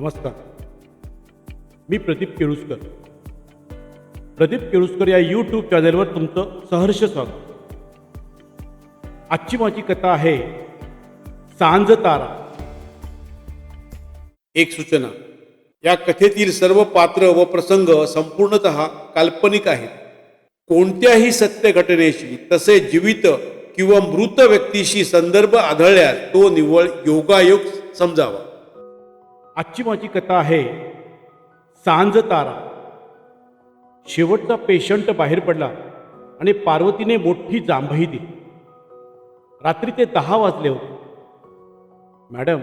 नमस्कार. मी प्रदीप केळुसकर. प्रदीप केळुसकर या यूट्यूब चॅनलवर तुमचं सहर्ष स्वागत. आजची माझी कथा आहे सांज तारा. एक सूचना. या कथेतील सर्व पात्र व प्रसंग संपूर्णत काल्पनिक आहेत. कोणत्याही सत्य घटनेशी तसे जीवित किंवा मृत व्यक्तीशी संदर्भ आढळल्यास तो निव्वळ योगायोग समजावा. आजची माझी कथा आहे सांज तारा. शेवटचा पेशंट बाहेर पडला आणि पार्वतीने मोठी जांभई दिली. रात्री ते दहा वाजले होते. मॅडम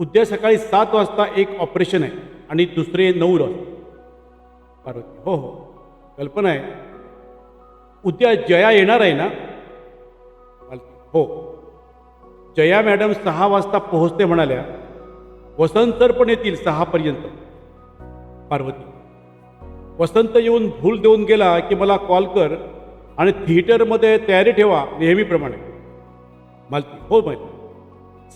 उद्या सकाळी सात वाजता एक ऑपरेशन आहे आणि दुसरे नऊ वाजता पार्वती हो हो कल्पना आहे. उद्या जया येणार आहे ना? हो. जया मॅडम सहा वाजता पोहोचते म्हणाल्या वसंत सर पण येतील सहापर्यंत पार्वती वसंत येऊन भूल देऊन गेला की मला कॉल कर आणि थिएटरमध्ये तयारी ठेवा नेहमीप्रमाणे. मालती हो मालती.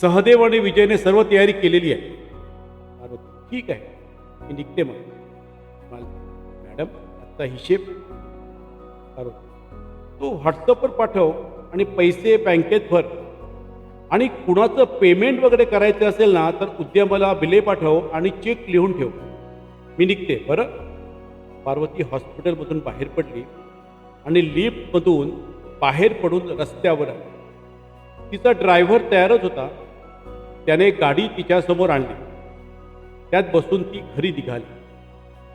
सहदेव आणि विजयने सर्व तयारी केलेली आहे. पार्वती ठीक आहे. मी निघते मग. मालती मॅडम आत्ता हिशेब. पार्वती तू व्हॉट्सअपवर पाठव आणि पैसे बँकेत भर. आणि कुणाचं पेमेंट वगैरे करायचं असेल ना तर उद्या मला बिले पाठव आणि चेक लिहून ठेव. मी निघते. बरं? पार्वती हॉस्पिटलमधून बाहेर पडली आणि लिफ्टमधून बाहेर पडून रस्त्यावर आली. तिचा ड्रायव्हर तयारच होता. त्याने गाडी तिच्यासमोर आणली. त्यात बसून ती घरी निघाली.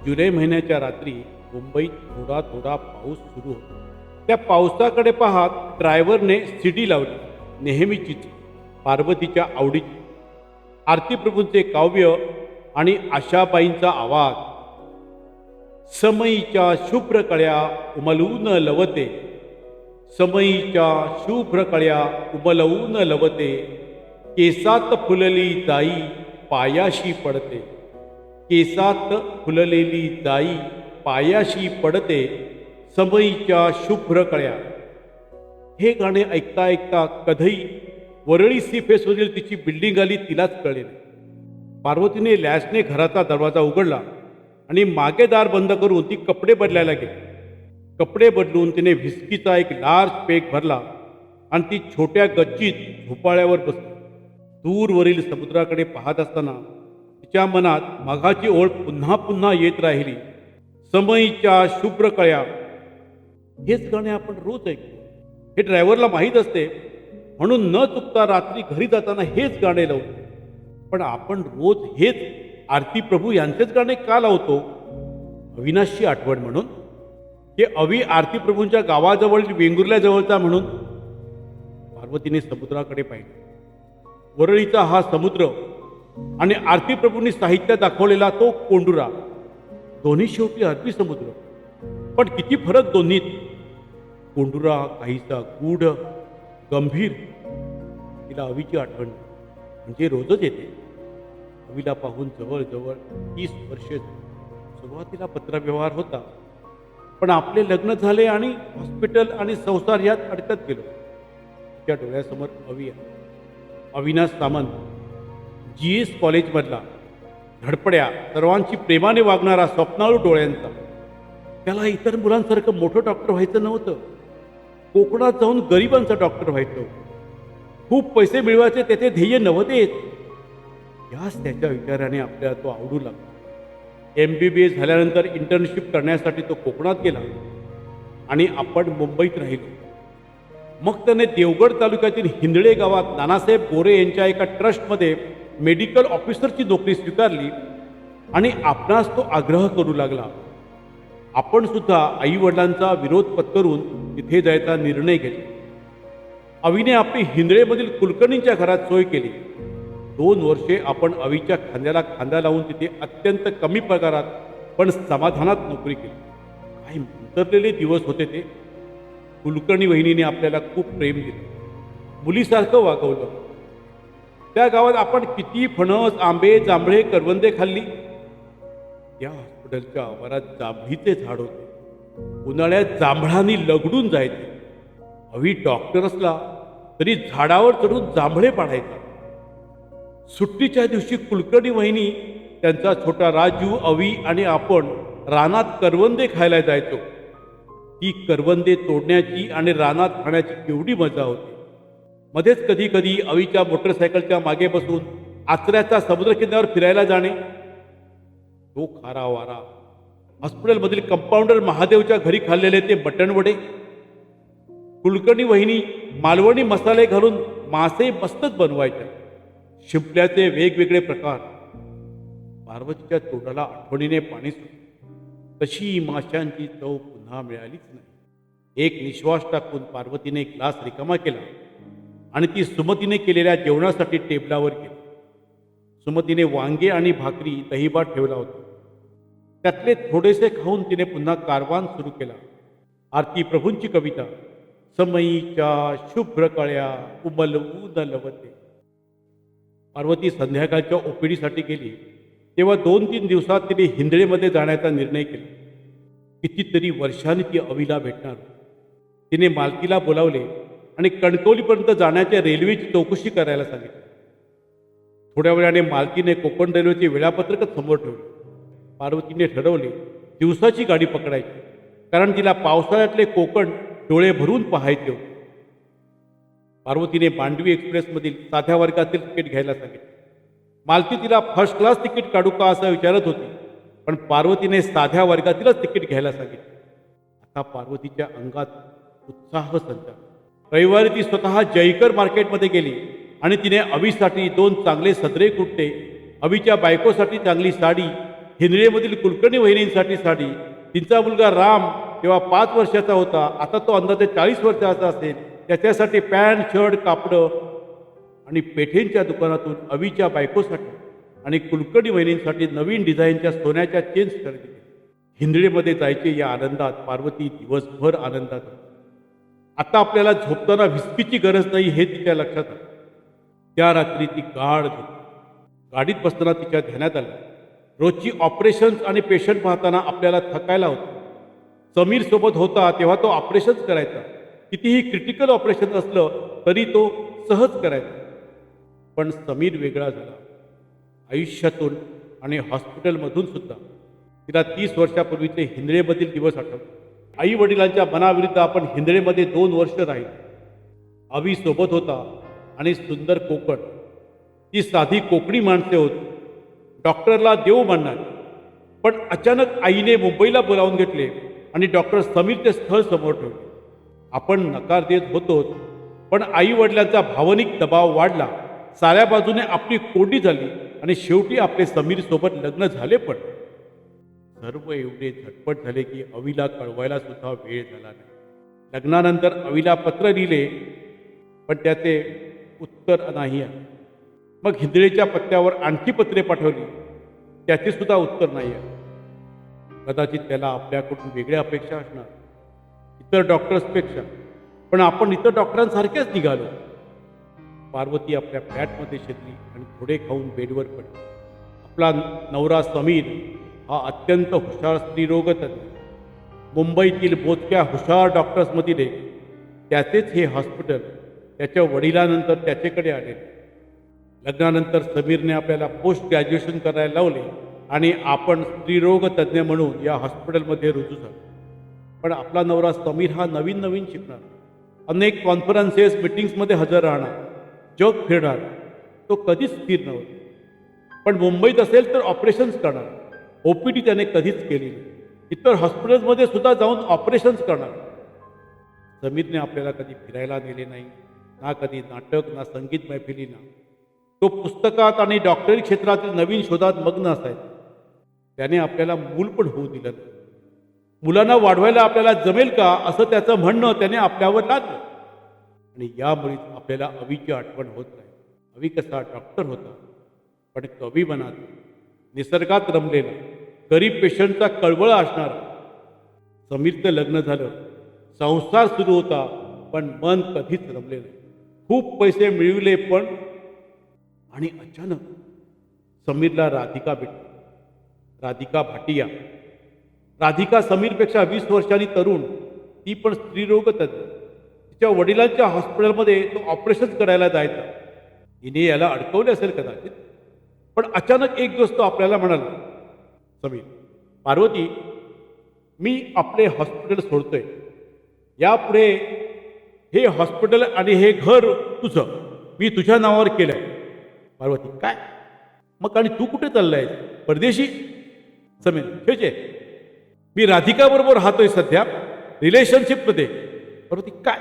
जुलै महिन्याच्या रात्री मुंबईत थोडा थोडा पाऊस सुरू होता. त्या पावसाकडे पाहत ड्रायव्हरने सिटी लावली. नेहमीचीच पार्वतीच्या आवडीची. आरतीप्रभूंचे काव्य आणि आशाबाईंचा आवाज. समईच्या शुभ्र कळ्या उमलवून लवते. समयीच्या शुभ्र कळ्या उमलवून लवते. केसात फुलली दाई पायाशी पडते. केसात फुललेली दाई पायाशी पडते. समयीच्या शुभ्र कळ्या हे गाणे ऐकता ऐकता कधई वरळी सी फेसवरील तिची बिल्डिंग आली तिलाच कळेल. पार्वतीने लॅसने घराचा दरवाजा उघडला आणि मागे दार बंद करून ती कपडे बदलायला गेली. कपडे बदलून तिने व्हिस्कीचा एक लार्ज पेक भरला आणि ती छोट्या गच्चीत झोपाळ्यावर बसली. दूरवरील समुद्राकडे पाहत असताना तिच्या मनात मघाची ओळ पुन्हा पुन्हा येत राहिली. समयीच्या शुभ्र कळ्या. हेच गाणे आपण रोज ऐकतो. हे ड्रायव्हरला माहीत असते म्हणून न चुकता रात्री घरी जाताना हेच गाणे लावतो. पण आपण रोज हेच आरती प्रभू यांचेच गाणे का लावतो? अविनाशची आठवण म्हणून? हे अवी आरती प्रभूंच्या गावाजवळ वेंगुर्ल्याजवळचा म्हणून? पार्वतीने समुद्राकडे पाहिले. वरळीचा हा समुद्र आणि आरती प्रभूंनी साहित्यात दाखवलेला तो कोंडुरा. दोन्ही शेवटी अरबी समुद्र. पण किती फरक दोन्हीत? कोंडुरा काहीसा गूढ गंभीर तिला अवीची आठवण. म्हणजे रोजच येते. अवीला पाहून जवळजवळ तीस वर्षे सुरुवातीला पत्रव्यवहार होता. पण आपले लग्न झाले आणि हॉस्पिटल आणि संसार यात अडकत गेलो. तिच्या डोळ्यासमोर अवी आहे अविनाश सामंत जी एस कॉलेजमधला धडपड्या सर्वांची प्रेमाने वागणारा स्वप्नाळू डोळ्यांचा. त्याला इतर मुलांसारखं मोठं डॉक्टर व्हायचं नव्हतं. कोकणात जाऊन गरिबांचा डॉक्टर व्हायचं. खूप पैसे मिळवायचे त्याचे ध्येय नव्हतेच. याच त्याच्या विचाराने आपल्याला तो आवडू लागला. एम बी बी एस झाल्यानंतर इंटर्नशिप करण्यासाठी तो कोकणात गेला आणि आपण मुंबईत राहिलो. मग त्याने देवगड तालुक्यातील हिंदळे गावात नानासाहेब गोरे यांच्या एका ट्रस्टमध्ये मेडिकल ऑफिसरची नोकरी स्वीकारली आणि आपणास तो आग्रह करू लागला. आपण सुद्धा आई वडिलांचा विरोध पत्करून तिथे जायचा निर्णय घेतला. अवीने आपली हिंदळेमधील कुलकर्णींच्या घरात सोय केली. दोन वर्षे आपण अवीच्या खांद्याला खांदा लावून तिथे अत्यंत कमी पगारात पण समाधानात नोकरी केली. काही मंतरलेले दिवस होते ते. कुलकर्णी वहिनीने आपल्याला खूप प्रेम दिलं. मुलीसारखं वागवलं. त्या गावात आपण किती फणस आंबे जांभळे करवंदे खाल्ली. त्या हॉस्पिटलच्या आवारात जांभळीचे झाड होते. उन्हाळ्यात जांभळांनी लगडून जायचे. अवी डॉक्टर असला तरी झाडावर चढून जांभळे पाडायचे. सुट्टीच्या दिवशी कुलकर्णी वहिनी त्यांचा छोटा राजू अवी आणि आपण रानात करवंदे खायला जायचो. ती करवंदे तोडण्याची आणि रानात खाण्याची केवढी मजा होती. मध्येच कधी कधी अवीच्या मोटरसायकलच्या मागे बसून आचऱ्याचा समुद्रकिनाऱ्यावर फिरायला जाणे. तो खारा वारा हॉस्पिटलमधील कंपाऊंडर महादेवच्या घरी खाल्लेले ते बटण वडे. कुलकर्णी वहिनी मालवणी मसाले घालून मासे मस्तच बनवायच्या. शिंपल्याचे वेगवेगळे प्रकार. पार्वतीच्या तोंडाला आठवणीने पाणी सुटले. तशी माशांची चव पुन्हा मिळालीच नाही. एक निश्वास टाकून पार्वतीने ग्लास रिकामा केला आणि ती सुमतीने केलेल्या जेवणासाठी टेबलावर गेली. सुमतीने वांगे आणि भाकरी दहीभात ठेवला होता. त्यातले थोडेसे खाऊन तिने पुन्हा कारवान सुरू केला. आरती प्रभूंची कविता समयीच्या शुभ्र कळ्या उमलवू न लवते पार्वती संध्याकाळच्या ओपीडीसाठी गेली. तेव्हा दोन तीन दिवसात तिने हिंदळेमध्ये जाण्याचा निर्णय केला. कितीतरी वर्षांनी ती अविला भेटणार तिने मालकीला बोलावले आणि कणकवलीपर्यंत जाण्याच्या रेल्वेची चौकशी करायला सांगितली. थोड्या वेळाने मालकीने कोकण रेल्वेचे वेळापत्रकच समोर ठेवले. पार्वतीने ठरवले दिवसाची गाडी पकडायची. कारण तिला पावसाळ्यातले कोकण डोळे भरून पाहायचे होते. पार्वतीने मांडवी एक्सप्रेसमधील साध्या वर्गातील तिकीट घ्यायला सांगितले. मालती तिला फर्स्ट क्लास तिकीट काढू का असं विचारत होती पण पार्वतीने साध्या वर्गातीलच तिकीट घ्यायला सांगितले. आता पार्वतीच्या अंगात उत्साह संचार. रविवारी ती स्वतः जयकर मार्केटमध्ये गेली आणि तिने अवीसाठी दोन चांगले सदरे कुट्टे अवीच्या बायकोसाठी चांगली साडी हिंदळेमधील कुलकर्णी वहिनींसाठी साडी. तिचा मुलगा राम तेव्हा पाच वर्षाचा होता. आता तो अंदाजे चाळीस वर्षाचा असेल. त्याच्यासाठी पॅन्ट शर्ट कापडं आणि पेठेंच्या दुकानातून अवीच्या बायकोसाठी आणि कुलकर्णी वहिनींसाठी नवीन डिझाईनच्या सोन्याच्या चेन्स खरेदी हिंदळेमध्ये जायचे या आनंदात पार्वती दिवसभर आनंदात आता आपल्याला झोपताना व्हिस्कीची गरज नाही हे तिच्या लक्षात आलं. त्या रात्री ती गाढ झोप गाडीत बसताना तिच्या ध्यानात आलं. रोजची ऑपरेशन्स आणि पेशंट पाहताना आपल्याला थकायला होतं. समीरसोबत होता तेव्हा तो ऑपरेशन्स करायचा. कितीही क्रिटिकल ऑपरेशन असलं तरी तो सहज करायचा. पण समीर वेगळा झाला. आयुष्यातून आणि हॉस्पिटलमधून सुद्धा. तिला तीस वर्षापूर्वीचे हिंदळेमधील दिवस आठवले आई वडिलांच्या मनाविरुद्ध आपण हिंदळेमध्ये दोन वर्ष राहिलो. अवी सोबत होता आणि सुंदर कोकण. ती साधी कोकणी माणसे होती. डॉक्टरला देव मानणार. पण अचानक आईने मुंबईला बोलावून घेतले आणि डॉक्टर समीर ते स्थळ समोर ठेवले. आपण नकार देत होतो पण आई वडिलांचा भावनिक दबाव वाढला. साऱ्या बाजूने आपली कोंडी झाली आणि शेवटी आपले समीर सोबत लग्न झाले पण. सर्व एवढे झटपट झाले की अविला कळवायला सुद्धा वेळ झाला नाही. लग्नानंतर अविला पत्र लिहिले पण त्याचे उत्तर नाही आहे मग हिंदळीच्या पत्त्यावर आणखी पत्रे पाठवली. त्याचे सुद्धा उत्तर नाही आहे कदाचित त्याला आपल्याकडून वेगळ्या अपेक्षा असणार. इतर डॉक्टर्सपेक्षा. पण आपण इतर डॉक्टरांसारखेच निघालो. पार्वती आपल्या फ्लॅटमध्ये शिरली आणि थोडे खाऊन बेडवर पडली. आपला नवरा समीर हा अत्यंत हुशार स्त्रीरोगतज्ञ मुंबईतील मोजक्या हुशार डॉक्टर्समधील एक त्याचेच हे हॉस्पिटल त्याच्या वडिलानंतर त्याच्याकडे आले लग्नानंतर समीरने आपल्याला पोस्ट ग्रॅज्युएशन करायला लावले आणि आपण स्त्रीरोग तज्ज्ञ म्हणून या हॉस्पिटलमध्ये रुजू झालो. पण आपला नवरा समीर हा नवीन नवीन शिकणार. अनेक कॉन्फरन्सेस मिटिंग्समध्ये हजर राहणार. जग फिरणार. तो कधीच स्थिर नव्हता. पण मुंबईत असेल तर ऑपरेशन्स करणार. ओ पी डी त्याने कधीच केली इतर हॉस्पिटल्समध्ये सुद्धा जाऊन ऑपरेशन्स करणार. समीरने आपल्याला कधी फिरायला नेले नाही. ना कधी नाटक ना संगीत मैफिली ना तो पुस्तकात आणि डॉक्टरी क्षेत्रातील नवीन शोधात मग्न असायचा त्याने आपल्याला मूल पण होऊ दिलं नाही. मुलांना वाढवायला आपल्याला जमेल का असं त्याचं म्हणणं त्याने आपल्यावर लादलं. आणि यामुळेच आपल्याला अवीची आठवण होत नाही. अवी कसा डॉक्टर होता पण कवी बनात निसर्गात रमलेला गरीब पेशंटचा कळवळ असणार. समीरचं लग्न झालं संसार सुरू होता पण मन कधीच रमले नाही. खूप पैसे मिळविले पण आणि अचानक समीरला राधिका भेटली राधिका भाटिया. राधिका समीरपेक्षा वीस वर्षांनी तरुण ती पण स्त्रीरोग तज्ञ तिच्या वडिलांच्या हॉस्पिटलमध्ये तो ऑपरेशन करायला जायचा. हिने याला अडकवले असेल कदाचित पण अचानक एक दिवस तो आपल्याला म्हणाला समीर पार्वती मी आपले हॉस्पिटल सोडतोय. यापुढे हे हॉस्पिटल आणि हे घर तुझं. मी तुझ्या नावावर केलं आहे पार्वती काय? मग आणि तू कुठे चाललाय? परदेशी? समीर खेळचे? मी राधिकाबरोबर राहतोय सध्या रिलेशनशिपमध्ये पार्वती काय?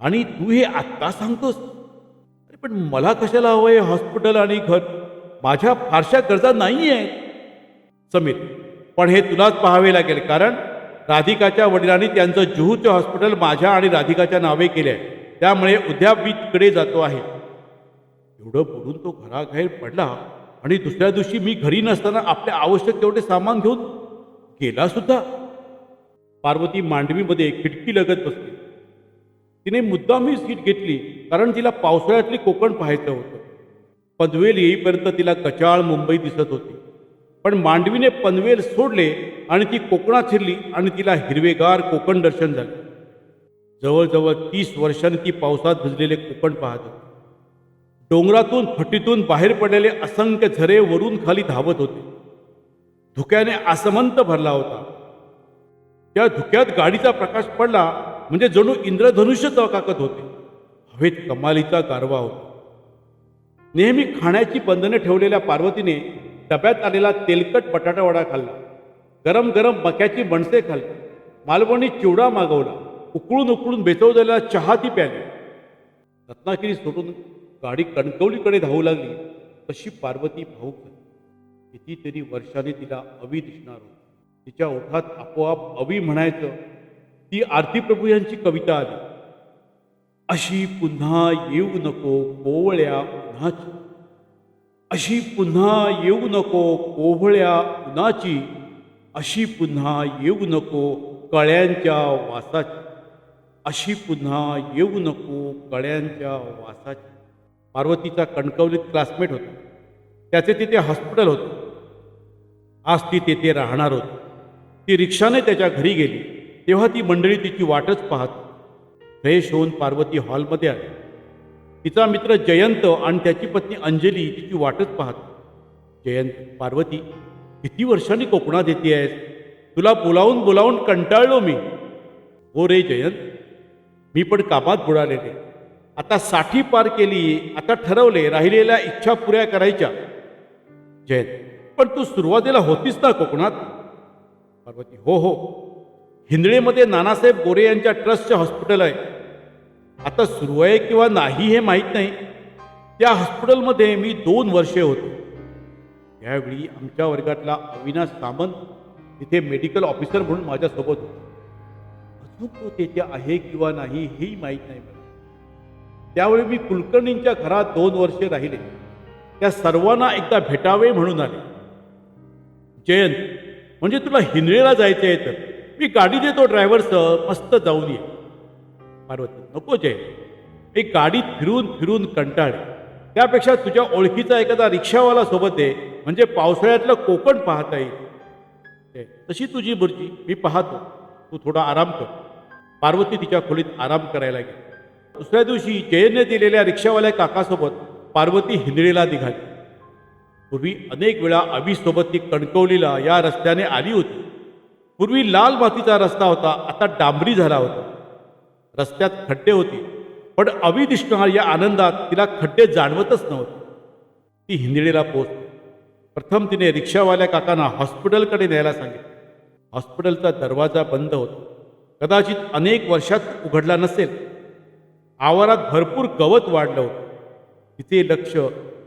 आणि तू हे आत्ता सांगतोस? अरे पण मला कशाला हवं आहे हॉस्पिटल आणि घर? माझ्या फारशा गरजा नाही आहेत समीर पण हे तुलाच पाहावे लागेल कारण राधिकाच्या वडिलांनी त्यांचं जुहूचं हॉस्पिटल माझ्या आणि राधिकाच्या नावे केले आहे त्यामुळे उद्या मी तिकडे जातो आहे. एवढं बोलून तो घराबाहेर पडला आणि दुसऱ्या दिवशी मी घरी नसताना आपले आवश्यक तेवढे सामान घेऊन गेला सुद्धा. पार्वती मांडवीमध्ये खिडकी लगत बसली. तिने मुद्दाम ही सीट घेतली कारण तिला पावसाळ्यातली कोकण पाहायचं होतं. पनवेल येईपर्यंत तिला कचाळ मुंबई दिसत होती. पण मांडवीने पनवेल सोडले आणि ती कोकणात शिरली आणि तिला हिरवेगार कोकण दर्शन झाले. जवळजवळ तीस वर्षांनी ती पावसात भिजलेले कोकण पाहत होती. डोंगरातून फटीतून बाहेर पडलेले असंख्य झरे वरून खाली धावत होते. धुक्याने आसमंत भरला होता. त्या धुक्यात गाडीचा प्रकाश पडला म्हणजे जणू इंद्रधनुष्य चौकाकत होते. हवेत कमालीचा गारवा होता. नेहमी खाण्याची बंधने ठेवलेल्या पार्वतीने डब्यात आलेला तेलकट बटाटावडा खाल्ला. गरम गरम मक्याची मणसे खाल्ली. मालवणी चिवडा मागवला. उकळून उकळून बेचवलेला चहा ती प्याली. रत्नागिरी सोडून गाडी कणकवलीकडे धावू लागली. तशी पार्वती भाऊक कितीतरी वर्षाने तिला अवी दिसणार होती. तिच्या ओठात आपोआप अवी म्हणायचं ती आरती प्रभू यांची कविता आली. अशी पुन्हा येऊ नको कोवळ्या उन्हाची. अशी पुन्हा येऊ नको कोवळ्या उन्हाची. अशी पुन्हा येऊ नको कळ्यांच्या वासाची. अशी पुन्हा येऊ नको कळ्यांच्या वासाची. पार्वतीचा कणकवलीत क्लासमेट होता. त्याचे तिथे हॉस्पिटल होते. आज ती तेथे राहणार होती. ती रिक्षाने त्याच्या घरी गेली. तेव्हा ती मंडळी तिची वाटच पाहत फ्रेश होऊन पार्वती हॉलमध्ये आली. तिचा मित्र जयंत आणि त्याची पत्नी अंजली तिची वाटच पाहत जयंत पार्वती किती वर्षांनी कोकणात येते आहेस? तुला बोलावून बोलावून कंटाळलो मी. हो रे जयंत मी पण कामात बुडालेले. आता साठी पार केली आता ठरवले राहिलेल्या इच्छा पुऱ्या करायच्या. जयंत पण तू सुरुवातीला होतीस ना कोकणात? पार्वती हो हो. हिंदळेमध्ये नानासाहेब गोरे यांच्या ट्रस्टचे हॉस्पिटल आहे. आता सुरू आहे किंवा नाही हे माहीत नाही. त्या हॉस्पिटलमध्ये मी दोन वर्षे होतो. त्यावेळी आमच्या वर्गातला अविनाश सामंत तिथे मेडिकल ऑफिसर म्हणून माझ्यासोबत होता. अजून तो तेथे आहे किंवा नाही हेही माहीत नाही मला. त्यावेळी मी कुलकर्णींच्या घरात दोन वर्षे राहिले. त्या सर्वांना एकदा भेटावे म्हणून आले. जयंत म्हणजे तुला हिंदळेला जायचं आहे तर? मी गाडी देतो ड्रायव्हरसह मस्त जाऊन ये. पार्वती नको जयंत. एक गाडीत फिरून फिरून कंटाळे त्यापेक्षा तुझ्या ओळखीचा एखादा रिक्षावाला सोबत आहे म्हणजे पावसाळ्यातलं कोकण पाहता येईल. तशी तुझी बुर्जी मी पाहतो. तू थोडा आराम कर. पार्वती तिच्या खोलीत आराम करायला गेली. दुसऱ्या दिवशी जयनने दिलेल्या रिक्षावाल्या काकासोबत पार्वती हिंदळीला निघाली. पूर्वी अनेक वेळा अभिसोबत ती कणकवलीला या रस्त्याने आली होती. पूर्वी लाल मातीचा रस्ता होता आता डांबरी झाला होता. रस्त्यात खड्डे होते पण अवी दिसणार या आनंदात तिला खड्डे जाणवतच नव्हते. ती हिंदळीला पोहोचली. प्रथम तिने रिक्षावाल्या काकांना हॉस्पिटलकडे न्यायला सांगितले. हॉस्पिटलचा दरवाजा बंद होता. कदाचित अनेक वर्षात उघडला नसेल. आवारात भरपूर गवत वाढलं होतं. तिचे लक्ष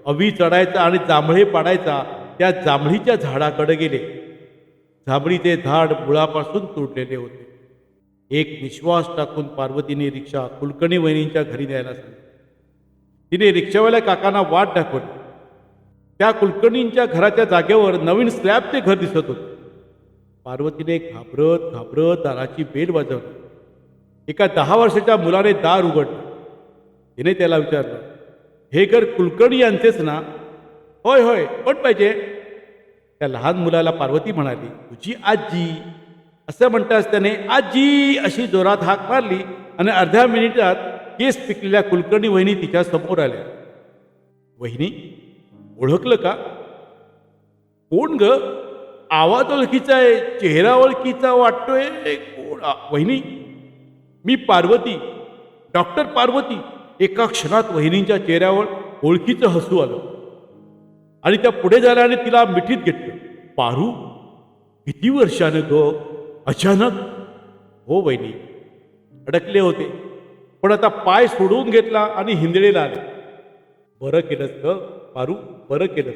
अवी चढायचा आणि जांभळे पाडायचा त्या जांभळीच्या झाडाकडे गेले. जांभळीचे झाड मुळापासून तुटलेले होते. एक निश्वास टाकून पार्वतीने रिक्षा कुलकर्णी वहिनींच्या घरी न्यायला सांगितली. तिने रिक्षावाल्या काकांना वाट दाखवली. त्या कुलकर्णींच्या घराच्या जागेवर नवीन स्लॅबचे घर दिसत होते. पार्वतीने घाबरत घाबरत दाराची बेल वाजवली. एका दहा वर्षाच्या मुलाने दार उघडलं तिने त्याला विचारलं हे घर कुलकर्णी यांचेच ना? होय होय कोण पाहिजे. त्या लहान मुलाला पार्वती म्हणाली तुझी आजी. असं म्हणताच त्याने आजी अशी जोरात हाक मारली आणि अर्ध्या मिनिटात केस पिकलेल्या कुलकर्णी वहिनी तिच्या समोर आल्या. वहिनी ओळखलं का? कोण ग? आवाज ओळखीचा आहे चेहरा ओळखीचा वाटतोय कोण वहिनी? मी पार्वती डॉक्टर पार्वती एका क्षणात वहिनींच्या चेहऱ्यावर ओळखीचं हसू आलं. आणि त्या पुढे झाल्या आणि तिला मिठीत घेतलं. पारू किती वर्षानं ग? अचानक? हो वहिनी. अडकले होते. पण आता पाय सोडवून घेतला आणि हिंदळेला आले. बरं केलंस ग पारू बरं केलंस.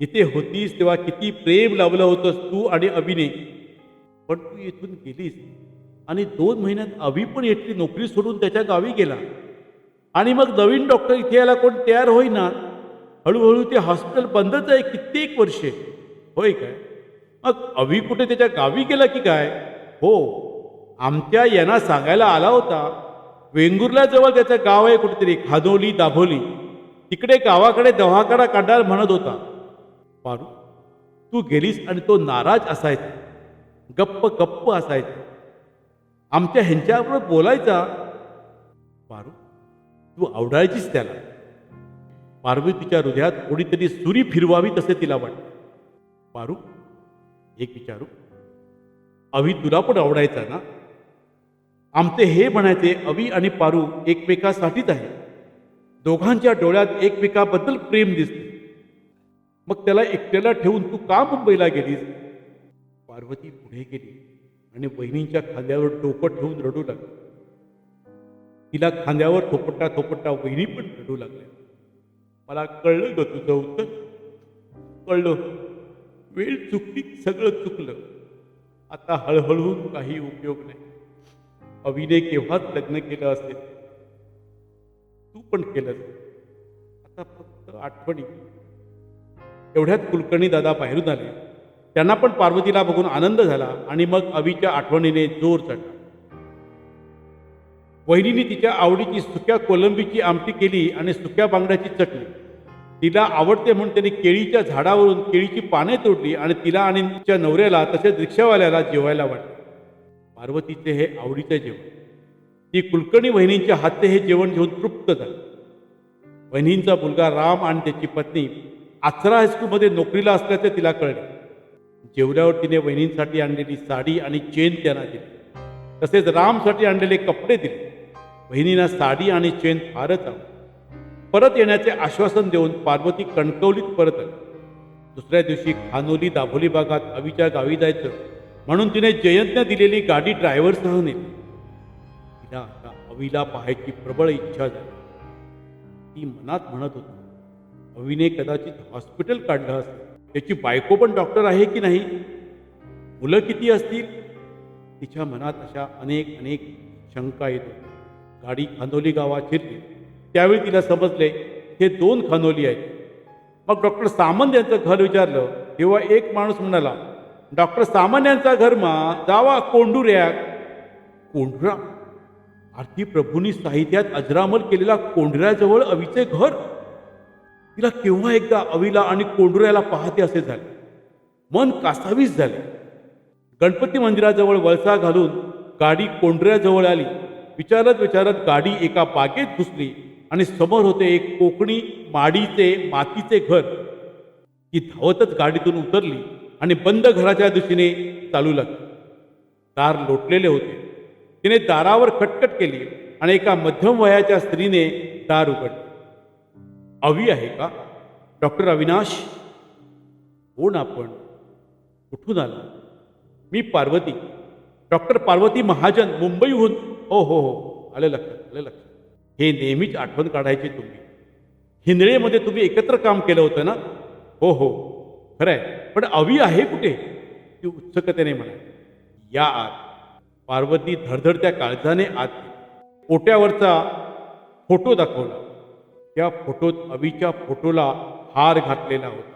इथे होतीस तेव्हा किती प्रेम लावलं होतंस तू आणि अभिने. पण तू इथून गेलीस. आणि दोन महिन्यात अवी पण येतली नोकरी सोडून त्याच्या गावी गेला. आणि मग नवीन डॉक्टर इथे यायला कोण तयार होईना. हळूहळू ते हॉस्पिटल बंदच आहे कित्येक वर्षे. होय काय? मग अभि कुठे त्याच्या गावी गेला की काय? हो आमच्या यांना सांगायला आला होता. वेंगुर्ला जवळ त्याचं गाव आहे कुठेतरी खादोली दाभोली. तिकडे गावाकडे दवाखाना काढणार म्हणत होता. पारू तू गेलीस आणि तो नाराज असायचा. गप्प गप्प असायचा. आमच्या ह्यांच्याबरोबर बोलायचा? पारू तू आवडायचीच त्याला. पार्वतीच्या हृदयात कोणीतरी सुरी फिरवावी तसे तिला वाटते. पारू एक विचारू अवी तुला पण आवडायचा ना? आमचे हे म्हणायचे अवी आणि पारू एकमेकासाठीच आहे. दोघांच्या डोळ्यात एकमेकाबद्दल प्रेम दिसते. मग त्याला एकट्याला ठेवून तू का मुंबईला गेलीस? पार्वती पुढे गेली. आणि बहिणींच्या खांद्यावर टोपट ठेवून रडू लागली. तिला खांद्यावर थोपटा थोपटा वहिनी पण रडू लागल्या. मला कळलं ग तुझं उत्तर. कळलं. वेळ चुकली सगळं चुकलं. आता हळूहळू काही उपयोग नाही. अविने केव्हाच लग्न केलं असेल? तू पण केलं आता फक्त आठवणी. एवढ्यात कुलकर्णी दादा बाहेरून आले. त्यांना पण पार्वतीला बघून आनंद झाला आणि मग अवीच्या आठवणीने जोर चढला. वहिनीने तिच्या आवडीची सुक्या कोलंबीची आमटी केली आणि सुक्या बांगड्याची चटणी. तिला आवडते म्हणून त्यांनी केळीच्या झाडावरून केळीची पाने तोडली आणि तिला आणि तिच्या नवऱ्याला तसेच रिक्षावाल्याला जेवायला वाटले. पार्वतीचे हे आवडीचे जेवण. ती कुलकर्णी वहिनींच्या हातचे हे जेवण घेऊन तृप्त झालं. वहिनींचा मुलगा राम आणि त्याची पत्नी आचरा हायस्कूलमध्ये नोकरीला असल्याचे तिला कळले. जेवल्यावर तिने वहिनींसाठी आणलेली साडी आणि चेन त्यांना दिली. तसेच रामसाठी आणलेले कपडे दिले. बहिणींना साडी आणि चेन फारच आवडली. परत येण्याचे आश्वासन देऊन पार्वती कणकवलीत परत आली. दुसऱ्या दिवशी खानोली दाभोली भागात अवीच्या गावी जायचं म्हणून तिने जयंतने दिलेली गाडी ड्रायव्हरसह नेली. तिला आता अवीला पाहायची प्रबळ इच्छा झाली. ती मनात म्हणत होती अवीने कदाचित हॉस्पिटल काढलं असतं त्याची बायको पण डॉक्टर आहे की नाही? मुलं किती असतील? तिच्या मनात अशा अनेक अनेक शंका येत होत्या. गाडी खानोली गावात शिरली. त्यावेळी तिला समजले हे दोन खानोली आहेत. मग डॉक्टर सामंत यांचं घर विचारलं तेव्हा एक माणूस म्हणाला डॉक्टर सामंत यांचा घर मा जावा कोंडुऱ्या कोंढरा? आरती प्रभूंनी साहित्यात अजरामर केलेला कोंढऱ्याजवळ अविचे घर? तिला केव्हा एकदा अवीला आणि कोंडुऱ्याला पाहते असे झाले. मन कासावीस झाले. गणपती मंदिराजवळ वळसा घालून गाडी कोंडऱ्याजवळ आली. विचारत विचारत गाडी एका बागेत घुसली आणि समोर होते एक कोकणी माडीचे मातीचे घर. ती धावतच गाडीतून उतरली आणि बंद घराच्या दिशेने चालू लागली. दार लोटलेले होते. तिने दारावर खटखट केली आणि एका मध्यम वयाच्या स्त्रीने दार उघडले. अवी आहे का? डॉक्टर अविनाश कोण आपण? कुठून आला? मी पार्वती. डॉक्टर पार्वती महाजन मुंबईहून. हो हो हो. आलं लक्षात आलं लक्षात. हे नेहमीच आठवण काढायची तुम्ही. हिंदळेमध्ये तुम्ही एकत्र काम केलं होतं ना? हो हो. खरं आहे पण अवी आहे कुठे? ती उत्सुकतेने म्हणाली. या आत. पार्वती धडधडत्या काळजाने आत ओट्यावरचा फोटो दाखवला. त्या फोटोत अवीच्या फोटोला हार घातलेला होता.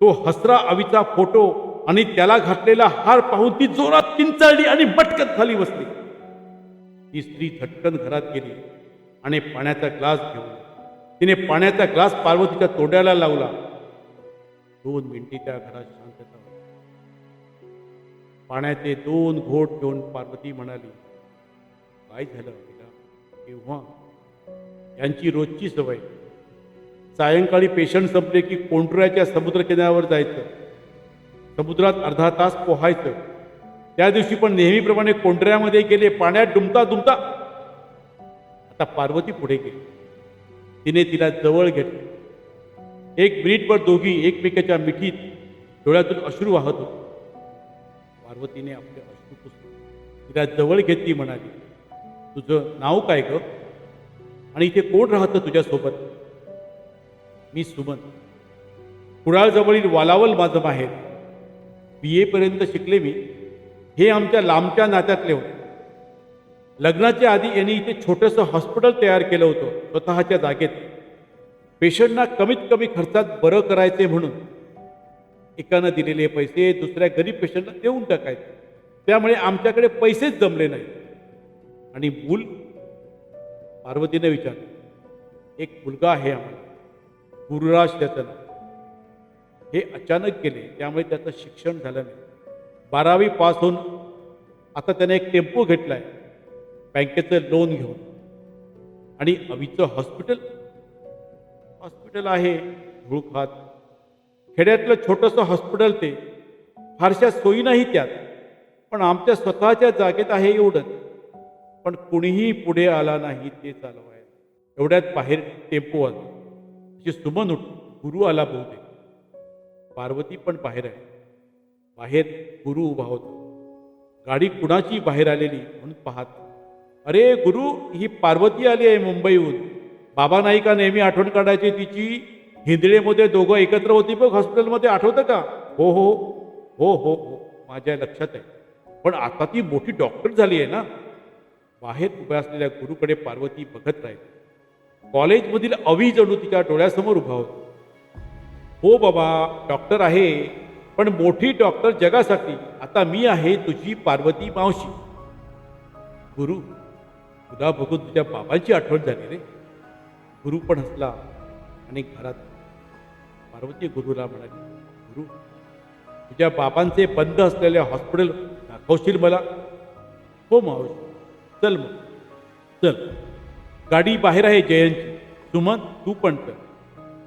तो हसरा अवीचा फोटो आणि त्याला घातलेला हार पाहून ती जोरात किंचाळली आणि बटकत खाली बसली. ती स्त्री झटकन घरात गेली आणि पाण्याचा ग्लास घेऊन तिने पाण्याचा ग्लास पार्वतीच्या तोड्याला लावला. दोन मिनिटे त्या घरात शांतता पाण्याचे दोन घोट घेऊन पार्वती म्हणाली काय झालं तेव्हा यांची रोजची सवय. सायंकाळी पेशंट संपले की कोंडुऱ्याच्या समुद्रकिनाऱ्यावर जायचं. समुद्रात अर्धा तास पोहायचं. त्या दिवशी पण नेहमीप्रमाणे कोंडऱ्यामध्ये गेले पाण्यात डुमता डुमता. आता पार्वती पुढे गेली. तिने तिला जवळ घेतलं. एक मिनिटभर दोघी एकमेकाच्या मिठीत डोळ्यातून अश्रू वाहत होते. पार्वतीने आपले अश्रू पुसले. तिला जवळ घेतली म्हणाली तुझं नाव काय ग? आणि इथे कोण राहतं तुझ्यासोबत? मी सुमन. कुडाळजवळील वालावल माझं बाहेर. बी एपर्यंत शिकले मी. हे आमच्या लांबच्या नात्यातले होते. लग्नाच्या आधी यांनी इथे छोटंसं हॉस्पिटल तयार केलं होतं स्वतःच्या जागेत. पेशंटना कमीत कमी खर्चात बरं करायचे म्हणून. एकानं दिलेले पैसे दुसऱ्या गरीब पेशंटला देऊन टाकायचे. त्यामुळे आमच्याकडे पैसेच जमले नाही आणि मूल पार्वतीने विचारलं एक मुलगा आहे आम्हाला गुरुराज त्याचं नाव. हे अचानक गेले त्यामुळे त्याचं शिक्षण झालं नाही. बारावी पास होऊन आता त्याने एक टेम्पो घेतला आहे बँकेचं लोन घेऊन. आणि अवीचं हॉस्पिटल हॉस्पिटल आहे धूळखात. खेड्यातलं छोटंसं हॉस्पिटल ते फारशा सोयी नाही त्यात पण आमच्या स्वतःच्या जागेत आहे एवढंच. पण कुणीही पुढे आला नाही ते चालवायला. एवढ्यात बाहेर टेम्पो आला. जे सुमन उठ गुरु आला बहुतेक. पार्वती पण बाहेर आहे बाहेर गुरु उभा होता. गाडी कुणाची बाहेर आलेली म्हणून पाहत अरे गुरु ही पार्वती आली आहे मुंबईहून. बाबा नाही का नेहमी आठवण काढायची तिची हिंदळेमध्ये दोघं एकत्र होती बघ हॉस्पिटलमध्ये आठवतं का? हो हो हो हो हो माझ्या लक्षात आहे. पण आता ती मोठी डॉक्टर झाली आहे ना? बाहेर उभ्या असलेल्या गुरुकडे पार्वती बघत राहिली. कॉलेजमधील अवी जणू तिच्या डोळ्यासमोर उभा होता. हो बाबा डॉक्टर आहे पण मोठी डॉक्टर जगासाठी आता मी आहे तुझी पार्वती मावशी. गुरु तुला बघून तुझ्या बाबांची आठवण झाली रे. गुरु पण हसला आणि घरात पार्वती गुरुला म्हणाली गुरु तुझ्या बाबांचे बंद असलेले हॉस्पिटल दाखवशील मला? हो मावशी. चल मग. चल. गाडी बाहेर आहे जयंतची सुमन तू पण कर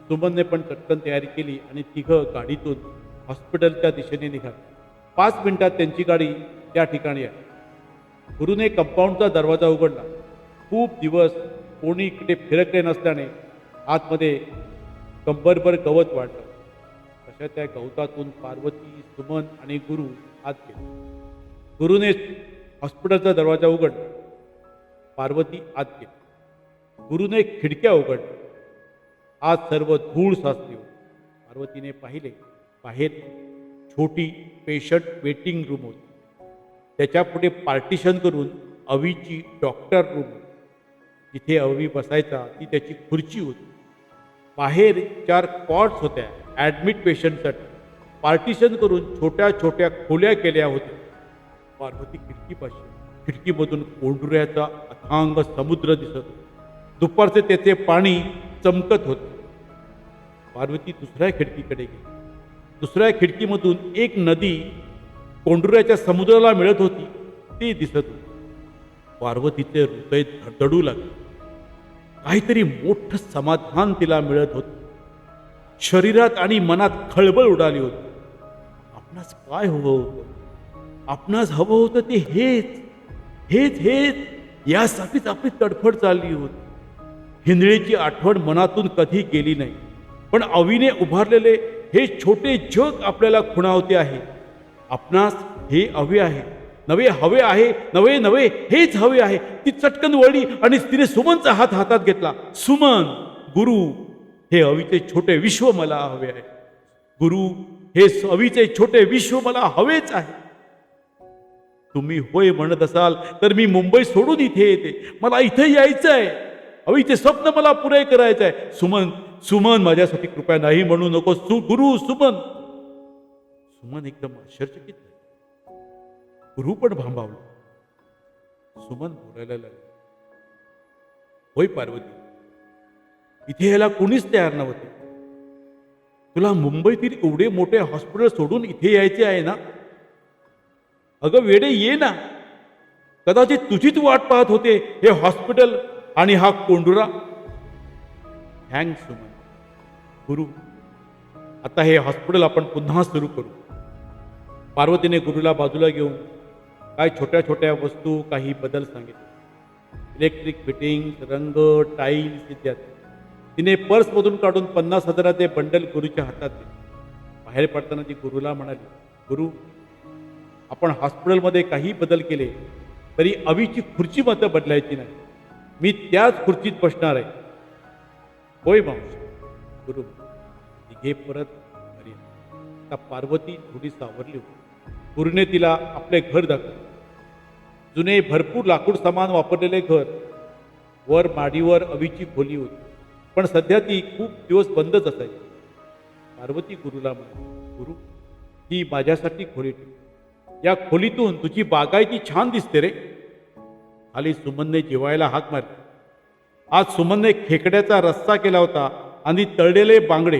सुमनने पण चटकन तयारी केली आणि तिघं गाडीतून हॉस्पिटलच्या दिशेने निघाली. पाच मिनिटात त्यांची गाडी त्या ठिकाणी आली. गुरुने कंपाऊंडचा दरवाजा उघडला. खूप दिवस कोणी इकडे फिरकले नसल्याने आतमध्ये कंबरभर गवत वाढलं. तशा त्या गवतातून पार्वती सुमन आणि गुरु आत गेले. गुरुने हॉस्पिटलचा दरवाजा उघडला. पार्वती आत गेली गुरुने खिडक्या उघडल्या. आज सर्व धूळ साचली होती. पार्वतीने पाहिले बाहेर छोटी पेशंट वेटिंग रूम होती. त्याच्या पुढे पार्टिशन करून अवीची डॉक्टर रूम जिथे अवी बसायचा ती त्याची खुर्ची होती. बाहेर चार कॉट्स होत्या ॲडमिट पेशंटसाठी. पार्टिशन करून छोट्या छोट्या खोल्या केल्या होत्या. पार्वती खिडकीपाशी खिडकीमधून कोंडुऱ्याचा अथांग समुद्र दिसत दुपारचे त्याचे पाणी चमकत होते. पार्वती दुसऱ्या खिडकीकडे गेली. दुसऱ्या खिडकीमधून एक नदी कोंडुऱ्याच्या समुद्राला मिळत होती ती दिसत होती. पार्वतीचे हृदय धडधडू लागले. काहीतरी मोठं समाधान तिला मिळत होतं. शरीरात आणि मनात खळबळ उडाली होती. आपणास काय हवं होतं? आपणास हवं होतं ते हेच. हेच हेच यासाठीच आपली तडफड चालली होती. हिंदळीची आठवण मनातून कधी गेली नाही. पण अवीने उभारलेले हे छोटे जग आपल्याला खुणावते आहे. आपणास हे हवे आहे. नवे हवे आहे नवे नवे हेच हवे आहे. ती चटकन वळली आणि तिने सुमनचा हात हातात घेतला. सुमन गुरु हे अवीचे छोटे विश्व मला हवे आहे. गुरु हे अवीचे छोटे विश्व मला हवेच आहे. तुम्ही होय म्हणत असाल तर मी मुंबई सोडून इथे येते. मला इथे यायचं आहे अवीचे स्वप्न मला पुरे करायचं आहे सुमन सुमन माझ्यासाठी कृपया नाही म्हणू नको. सु गुरु सुमन. सुमन एकदम आश्चर्यचकित गुरु पण भांबावला. सुमन बोलायला लागले. होय पार्वती. इथे यायला कोणीच तयार नव्हते. तुला मुंबईतील एवढे मोठे हॉस्पिटल सोडून इथे यायचे आहे ना? अगं वेडे ये ना. कदाचित तुझीच वाट पाहत होते हे हॉस्पिटल आणि हा कोंडुरा. थँक्स सुमन. गुरु आता हे हॉस्पिटल आपण पुन्हा सुरू करू. पार्वतीने गुरुला बाजूला घेऊन काय छोट्या छोट्या वस्तू काही बदल सांगितले. इलेक्ट्रिक फिटिंग रंग टाईल्स इत्यादी. तिने पर्समधून काढून पन्नास हजाराचे बंडल गुरुच्या हातात दिले. बाहेर पडताना ती गुरुला म्हणाली गुरु आपण हॉस्पिटलमध्ये काही बदल केले तरी अवीची खुर्ची मात्र बदलायची नाही. मी त्याच खुर्चीत बसणार आहे. होय मांस गुरु घे परत घरी आता पार्वती थोडी सावरली होती. गुरुने तिला आपले घर दाखवले. जुने भरपूर लाकूड सामान वापरलेले घर. वर माडीवर अवीची खोली होती. पण सध्या ती खूप दिवस बंदच असायची. पार्वती गुरुला म्हणाली गुरु ही माझ्यासाठी खोली ठेवली या खोलीतून तुझी बागायती छान दिसते रे. खाली सुमनने जेवायला हाक मारली. आज सुमनने खेकड्याचा रस्सा केला होता आणि तळलेले बांगडे.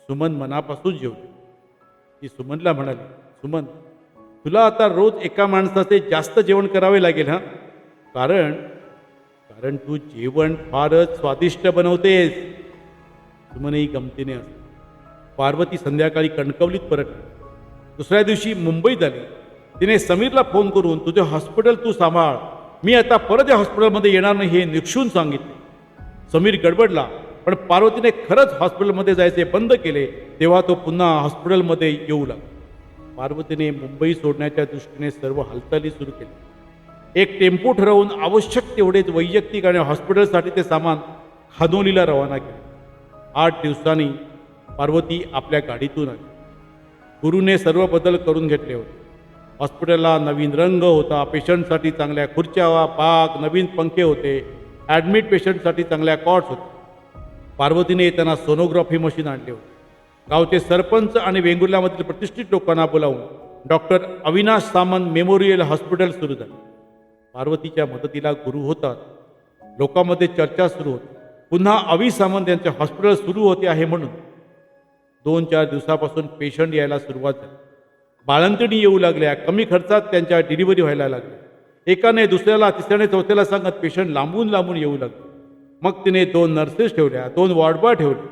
सुमन मनापासून जेवली. ती सुमनला म्हणाली सुमन तुला आता रोज एका माणसाचे जास्त जेवण करावे लागेल हा? कारण कारण तू जेवण फारच स्वादिष्ट बनवतेस. सुमनही गमतीने असते पार्वती संध्याकाळी कणकवलीत परत दुसऱ्या दिवशी मुंबईत आली. तिने समीरला फोन करून तुझे हॉस्पिटल तू सांभाळ. मी आता परत या हॉस्पिटलमध्ये येणार नाही हे निक्षून सांगितले. समीर गडबडला पण पार्वतीने खरंच हॉस्पिटलमध्ये जायचे बंद केले तेव्हा तो पुन्हा हॉस्पिटलमध्ये येऊ लागला. पार्वतीने मुंबई सोडण्याच्या दृष्टीने सर्व हालचाली सुरू केली. एक टेम्पो ठरवून आवश्यक तेवढेच वैयक्तिक आणि हॉस्पिटलसाठी ते सामान खानोलीला रवाना केले. आठ दिवसांनी पार्वती आपल्या गाडीतून आली. गुरुने सर्व बदल करून घेतले होते. हॉस्पिटलला नवीन रंग होता पेशंटसाठी चांगल्या खुर्च्या पाक नवीन पंखे होते ॲडमिट पेशंटसाठी चांगल्या कॉट्स होते. पार्वतीने येताना सोनोग्राफी मशीन आणले होते. गावचे सरपंच आणि वेंगुर्ल्यामधील प्रतिष्ठित लोकांना बोलावून doctor Avinash Samant memorial hospital सुरू झाले. पार्वतीच्या मदतीला गुरु होतात. लोकांमध्ये चर्चा सुरू होती. पुन्हा अवी सामंत यांचे हॉस्पिटल सुरू होते आहे म्हणून दोन चार दिवसापासून पेशंट यायला सुरुवात झाली. बाळंतणी येऊ लागल्या कमी खर्चात त्यांच्या डिलिव्हरी व्हायला लागल्या. एकाने दुसऱ्याला तिसऱ्याने चौथ्याला सांगत पेशंट लांबून लांबून येऊ लागले. मग तिने दोन नर्सेस ठेवल्या दोन वॉर्डबॉय ठेवले.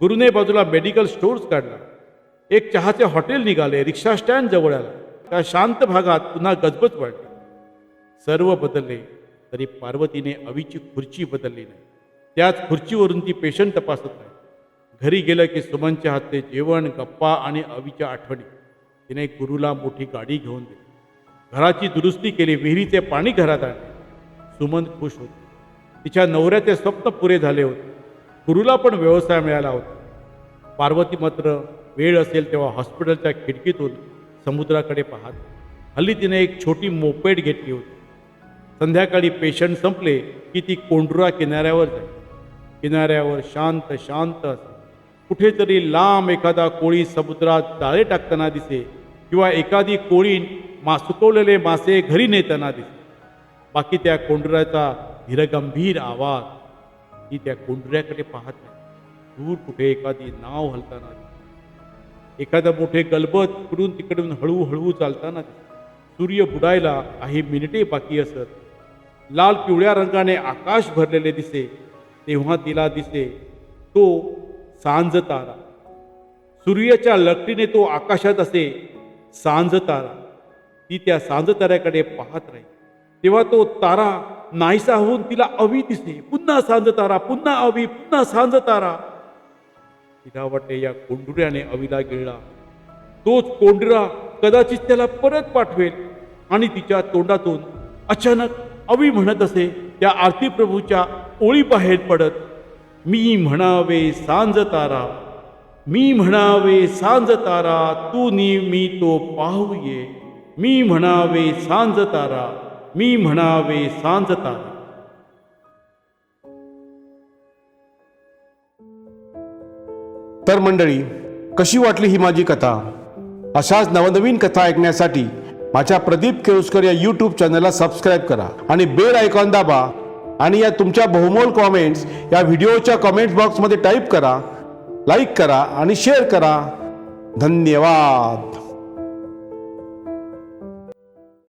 गुरुने बाजूला मेडिकल स्टोर्स काढला. एक चहाचे हॉटेल निघाले रिक्षा स्टँड जवळ आला. त्या शांत भागात पुन्हा गजबज वाढली. सर्व बदलले तरी पार्वतीने अवीची खुर्ची बदलली नाही. त्याच खुर्चीवरून ती पेशंट तपासत नाही घरी गेलं की सुमनच्या हातचे जेवण गप्पा आणि अवीच्या आठवणी. तिने गुरुला मोठी गाडी घेऊन दिली. घराची दुरुस्ती केली विहिरीचे पाणी घरात आणले. सुमन खुश होती. तिच्या नवऱ्याचे स्वप्न पुरे झाले होते. गुरुला पण व्यवसाय मिळाला होता. पार्वती मात्र वेळ असेल तेव्हा हॉस्पिटलच्या खिडकीतून समुद्राकडे पाहत हल्ली तिने एक छोटी मोपेड घेतली होती. संध्याकाळी पेशंट संपले की ती कोंडुरा किनाऱ्यावर जाई किनाऱ्यावर शांत शांत कुठेतरी लांब एखादा कोळी समुद्रात जाळे टाकताना दिसे किंवा एखादी कोळी मा सुकवलेले मासे घरी नेताना दिसे. बाकी त्या कोंडऱ्याचा धीरगंभीर आवाज ही त्या कोंडुऱ्याकडे पाहत नाही. दूर कुठे एखादी नाव हलताना दिसते एखादं मोठे गलबत इकडून तिकडून हळूहळू चालताना दिसते सूर्य बुडायला काही मिनिटे बाकी असत. लाल पिवळ्या रंगाने आकाश भरलेले दिसे. तेव्हा तिला दिसे तो सांज तारा. सूर्याच्या लकटीने तो आकाशात असे सांज तारा. ती त्या सांज ताऱ्याकडे पाहत राही तेव्हा तो तारा नाहीसा होऊन तिला अवी दिसे पुन्हा सांज तारा पुन्हा अवी पुन्हा सांज तारा. तिला वाटते या कोंडुऱ्याने अवीला गिळला. तोच कोंडरा कदाचित त्याला परत पाठवेल. आणि तिच्या तोंडातून अचानक अवी म्हणत असे त्या आरती प्रभूच्या ओळी बाहेर पडत मी म्हणावे सांज तारा मी म्हणावे सांज तारा तू नी मी तो पाहू ये मी म्हणावे सांज तारा मी म्हणावे सांज तारा. तर मंडळी कशी वाटली ही माझी कथा? अशाच नवनवीन कथा ऐकण्यासाठी माझ्या प्रदीप केळुसकर या यूट्यूब चॅनलला सबस्क्राईब करा आणि बेल आयकॉन दाबा आणि या तुमच्या बहुमोल कॉमेंट्स या व्हिडिओच्या कॉमेंट्स बॉक्समध्ये टाईप करा लाईक करा आणि शेअर करा. धन्यवाद.